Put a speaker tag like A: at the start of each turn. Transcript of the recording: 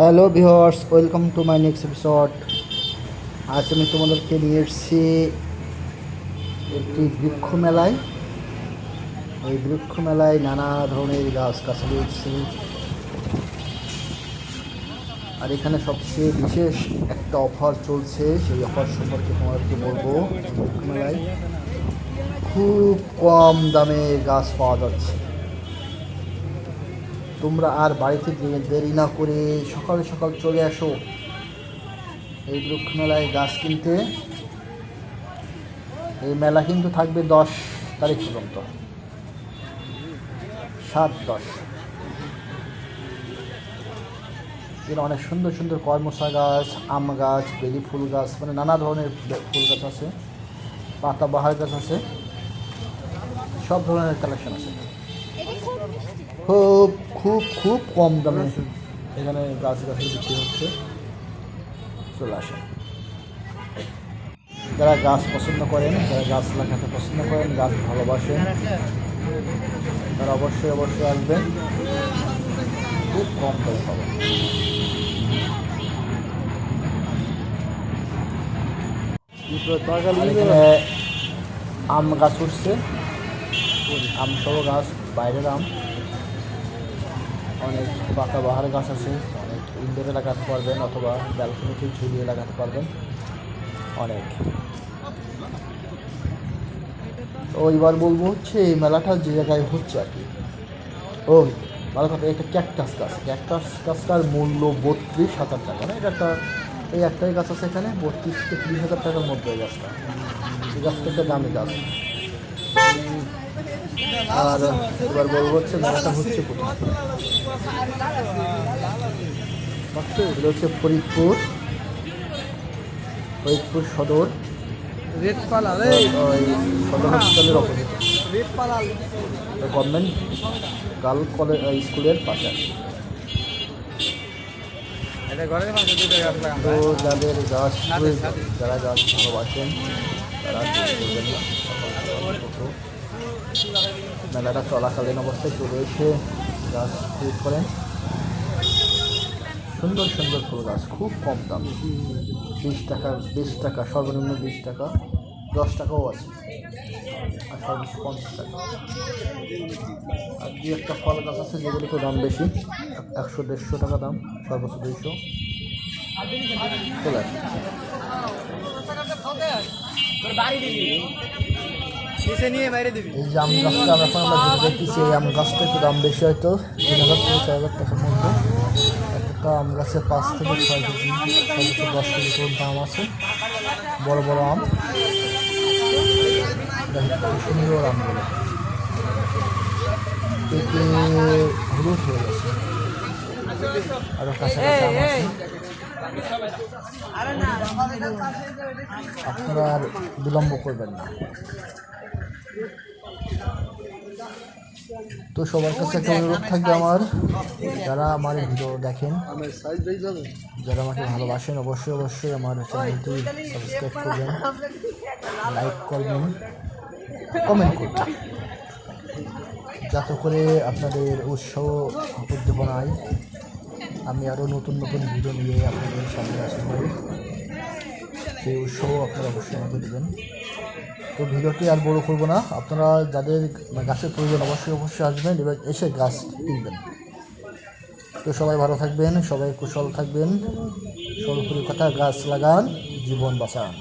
A: Hello viewers welcome to my next episode আজ আমি তোমাদেরকে নিয়ে এসেছি একটি বৃক্ষ মেলায় ওই বৃক্ষ মেলায় নানা ধরনের গাছ গাছালি উঠছে। আর এখানে সবচেয়ে বিশেষ একটা অফার চলছে, সেই অফার সম্পর্কে তোমাদেরকে বলব। বৃক্ষ মেলায় খুব কম দামে গাছ পাওয়া যাচ্ছে। তোমরা আর বাড়িতে দেরি না করে সকাল সকাল চলে আসো। এই বৃক্ষমেলায় গাছ কিনতে। এই মেলা কিন্তু থাকবে দশ তারিখ পর্যন্ত। সাত দশ। এখানে অনেক সুন্দর সুন্দর কর্মসা গাছ আম গাছ বেলি ফুল গাছ মানে নানা ধরনের ফুল গাছ আছে। পাতাবাহার গাছ আছে। সব ধরনের কালেকশন আছে। খুব খুব খুব কম দামে এখানে গাছ গাছের বিক্রি হচ্ছে। চলে আসেন। যারা গাছ পছন্দ করেন যারা গাছ লাগাতে পছন্দ করেন গাছ ভালোবাসেন তারা অবশ্যই অবশ্যই আসবেন। খুব কম দামে পাবেন। আম গাছ উঠছে। আম সহ গাছ বাইরের আম। অনেক পাতা বাহার গাছ আছে, অনেক ইনডোরে লাগাতে পারবেন অথবা ব্যালকনিতে ঝুলিয়ে লাগাতে পারবেন। অনেক। তো এবার বলব হচ্ছে, এই মেলাটা যে জায়গায় হচ্ছে আর কি। ও, ভালো কথা, এটা ক্যাকটাস গাছ। ক্যাকটাস গাছটার মূল্য বত্রিশ হাজার টাকা, না? এটা একটা, এই একটাই গাছ আছে এখানে, বত্রিশ থেকে তিরিশ হাজার টাকার মধ্যে এই গাছটা। এই গাছটা একটা দামি গাছ। আর এবার বলব হচ্ছে মেলাটা হচ্ছে এগুলো হচ্ছে ফরিদপুর। ফরিদপুর সদর। সদর হসপিটালের অপোজিট। গভর্নমেন্ট গার্ল কলেজ স্কুলের পাশে। তো যাদের গাছ যারা গাছ ভালোবাসেন তারা মেলাটা চলাকালীন অবস্থায় চলে এসে গাছ খরিদ করেন। সুন্দর সুন্দর ফুল গাছ, খুব কম দাম। বিশ টাকা বিশ টাকা, সর্বনিম্ন বিশ টাকা, দশ টাকাও আছে। আর সর্বোচ্চ পঞ্চাশ টাকা। আর দু একটা ফল গাছ আছে যেগুলো তো দাম বেশি। একশো, দেড়শো টাকা দাম, সর্বোচ্চ দুইশো। চলে আসে এই যে আম গাছটা এখন আমরা যেটা দেখতেছি, এই আম গাছটা একটু দাম বেশি হয়তো, তিন হাজার থেকে চার হাজার টাকার মধ্যে। একটা আম গাছে পাঁচ থেকে ছয় কেজি সর্বোচ্চ দশ কেজি করে দাম আছে। বড় বড় আম। সুন্দর আমগুলো পেকে হলুদ হয়ে গেছে। আরও কাছাকাছি আম আছে। আপনারা আর বিলম্ব করবেন না। তো সবার কাছে একটা অনুরোধ থাকবে আমার, যারা আমার ভিডিও দেখেন, যারা আমাকে ভালোবাসেন, অবশ্যই অবশ্যই আমার চ্যানেলটি সাবস্ক্রাইব করবেন, লাইক করবেন, কমেন্ট করবেন, যাতে করে আপনাদের উৎসাহ, উদ্দীপনায় আমি আরও নতুন নতুন ভিডিও নিয়ে আপনাদের সামনে আসতে পারি। সেই উৎসাহ আপনারা অবশ্যই আমাকে দেবেন। তো ভিডিওটি আর বড় করব না। আপনারা যাদের গাছের প্রয়োজন অবশ্যই অবশ্যই আসবেন এবার এসে গাছ কিনবেন। তো সবাই ভালো থাকবেন, সবাই কুশল থাকবেন। সর্বোপরি কথা, গাছ লাগান, জীবন বাঁচান।